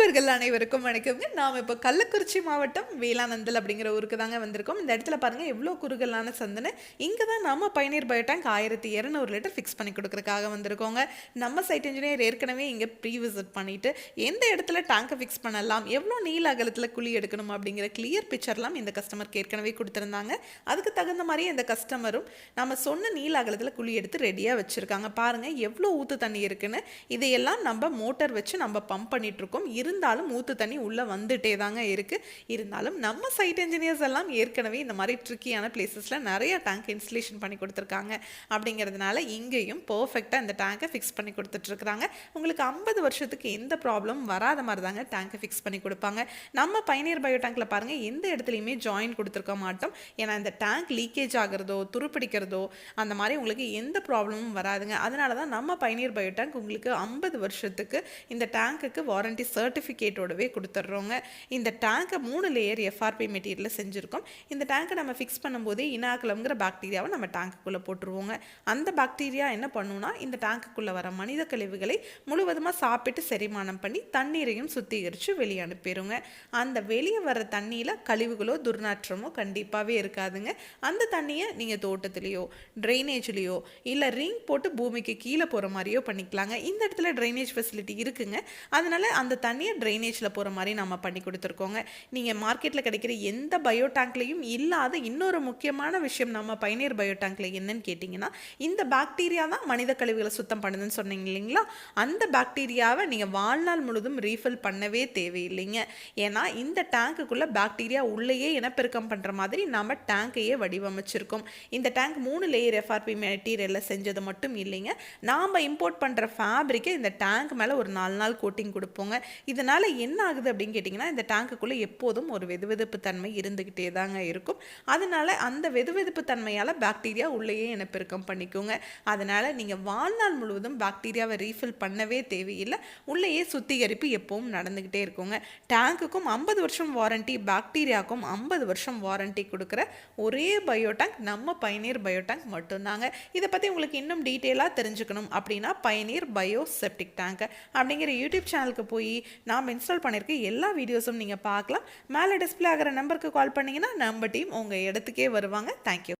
நண்பர்கள் அனைவருக்கும் வணக்கம்ங்க. நாம் இப்போ கள்ளக்குறிச்சி மாவட்டம் வேளானந்தல் அப்படிங்கிற ஊருக்கு தாங்க வந்திருக்கோம். இந்த இடத்துல பாருங்க எவ்வளோ குறுகலான சந்தனை. இங்கே தான் நம்ம பயனீர் பயோடேங்க் ஆயிரத்தி இரநூறு லிட்டர் ஃபிக்ஸ் பண்ணி கொடுக்குறதுக்காக வந்திருக்கோங்க. நம்ம சைட் இன்ஜினியர் ஏற்கனவே இங்கே ப்ரீ விசிட் பண்ணிவிட்டு எந்த இடத்துல டேங்கை ஃபிக்ஸ் பண்ணலாம் எவ்வளோ நீல அகலத்தில் குழி எடுக்கணும் அப்படிங்கிற கிளியர் பிக்சர்லாம் இந்த கஸ்டமருக்கு ஏற்கனவே கொடுத்துருந்தாங்க. அதுக்கு தகுந்த மாதிரி இந்த கஸ்டமரும் நம்ம சொன்ன நீல அகலத்தில் குழி எடுத்து ரெடியாக வச்சுருக்காங்க. பாருங்கள் எவ்வளோ ஊற்று தண்ணி இருக்குன்னு. இதையெல்லாம் நம்ம மோட்டர் வச்சு நம்ம பம்ப் பண்ணிட்டு இருக்கோம். இருந்தாலும் ஊற்று தண்ணி உள்ளே வந்துட்டே தாங்க இருக்குது இருந்தாலும் நம்ம சைட் இன்ஜினியர்ஸ் எல்லாம் ஏற்கனவே இந்த மாதிரி ட்ரிக்கியான பிளேசஸில் நிறைய டேங்க் இன்ஸ்டலேஷன் பண்ணி கொடுத்துருக்காங்க. அப்படிங்கிறதுனால இங்கேயும் பர்ஃபெக்டாக இந்த டேங்கை ஃபிக்ஸ் பண்ணி கொடுத்துட்ருக்குறாங்க. உங்களுக்கு ஐம்பது வருஷத்துக்கு எந்த ப்ராப்ளம் வராத மாதிரி தாங்க டேங்கை ஃபிக்ஸ் பண்ணி கொடுப்பாங்க. நம்ம பயனியர் பயோ டேங்க்கில் பாருங்கள் எந்த இடத்துலையுமே ஜாயின் கொடுத்துருக்க மாட்டோம். ஏன்னா இந்த டேங்க் லீக்கேஜ் ஆகிறதோ துருப்பிடிக்கிறதோ அந்த மாதிரி உங்களுக்கு எந்த ப்ராப்ளமும் வராதுங்க. அதனால தான் நம்ம பயனியர் பயோ டேங்க் உங்களுக்கு ஐம்பது வருஷத்துக்கு இந்த டேங்க்குக்கு வாரண்டி சர்டிஃபிகேட்டோடவே கொடுத்துட்றோங்க. இந்த டேங்கை மூணு லேயர் எஃப்ஆர்பி மெட்டீரியலில் செஞ்சுருக்கோம். இந்த டேங்கை நம்ம ஃபிக்ஸ் பண்ணும்போதே இனாக்குலம்ங்கிற பாக்டீரியாவை நம்ம டேங்குக்குள்ளே போட்டுருவோங்க. அந்த பாக்டீரியா என்ன பண்ணுன்னா இந்த டேங்குக்குள்ளே வர மனித கழிவுகளை முழுவதுமாக சாப்பிட்டு செரிமானம் பண்ணி தண்ணீரையும் சுத்திகரித்து வெளியே அனுப்பிடுங்க அந்த வெளியே வர தண்ணியில் கழிவுகளோ துர்நாற்றமோ கண்டிப்பாகவே இருக்காதுங்க. அந்த தண்ணியை நீங்கள் தோட்டத்துலேயோ ட்ரைனேஜ்லேயோ இல்லை ரிங் போட்டு பூமிக்கு கீழே போகிற மாதிரியோ பண்ணிக்கலாங்க. இந்த இடத்துல ட்ரைனேஜ் ஃபெசிலிட்டி இருக்குங்க. அதனால் அந்த தண்ணியை ட்ரைனேஜில் போகிற மாதிரி நம்ம பண்ணி கொடுத்துருக்கோங்க. நீங்கள் மார்க்கெட்டில் கிடைக்கிற எந்த பயோ டேங்க்லேயும் இல்லாத இன்னொரு முக்கியமான விஷயம் நம்ம பயனீர் பயோ டேங்க்கில் என்னன்னு கேட்டிங்கன்னா இந்த பாக்டீரியா தான் மனித கழிவுகளை சுத்தம் பண்ணுதுன்னு சொன்னீங்க இல்லைங்களா? அந்த பாக்டீரியாவை நீங்கள் வாழ்நாள் முழுதும் ரீஃபில் பண்ணவே தேவையில்லைங்க. ஏன்னா இந்த டேங்க்குள்ளே பாக்டீரியா உள்ளேயே இனப்பெருக்கம் பண்ணுற மாதிரி நம்ம டேங்கையே வடிவமைச்சிருக்கோம். இந்த டேங்க் மூணு லேயர் எஃப்ஆர்பி மெட்டீரியலில் செஞ்சது மட்டும் இல்லைங்க. நாம் இம்போர்ட் பண்ணுற ஃபேப்ரிக்கை இந்த டேங்க் மேலே ஒரு நாலு நாள் கோட்டிங் கொடுப்போங்க. இது இதனால் என்ன ஆகுது அப்படின்னு கேட்டிங்கன்னா இந்த டேங்குக்குள்ளே எப்போதும் ஒரு வெதுவெதுப்பு தன்மை இருந்துக்கிட்டே தாங்க இருக்கும். அதனால் அந்த வெதுவெதுப்பு தன்மையால் பாக்டீரியா உள்ளேயே இனப்பெருக்கம் பண்ணிக்கோங்க. அதனால் நீங்கள் வாழ்நாள் முழுவதும் பாக்டீரியாவை ரீஃபில் பண்ணவே தேவையில்லை. உள்ளேயே சுத்திகரிப்பு எப்பவும் நடந்துக்கிட்டே இருக்குங்க. டேங்குக்கும் ஐம்பது வருஷம் வாரண்டி பாக்டீரியாவுக்கும் ஐம்பது வருஷம் வாரண்டி கொடுக்குற ஒரே பயோடேங்க் நம்ம பயனீர் பயோடேங்க் மட்டும்தாங்க. இதை பற்றி உங்களுக்கு இன்னும் டீட்டெயிலாக தெரிஞ்சுக்கணும் அப்படின்னா பயனீர் பயோ செப்டிக் டேங்க் அப்படிங்கிற யூடியூப் சேனலுக்கு போய் நாம் இன்ஸ்டால் பண்ணியிருக்க எல்லா வீடியோஸும் நீங்கள் பார்க்கலாம். மேலே டிஸ்பிளே ஆகிற நம்பருக்கு கால் பண்ணிங்கன்னா நம்ம டீம் உங்கள் இடத்துக்கே வருவாங்க. தேங்க்யூ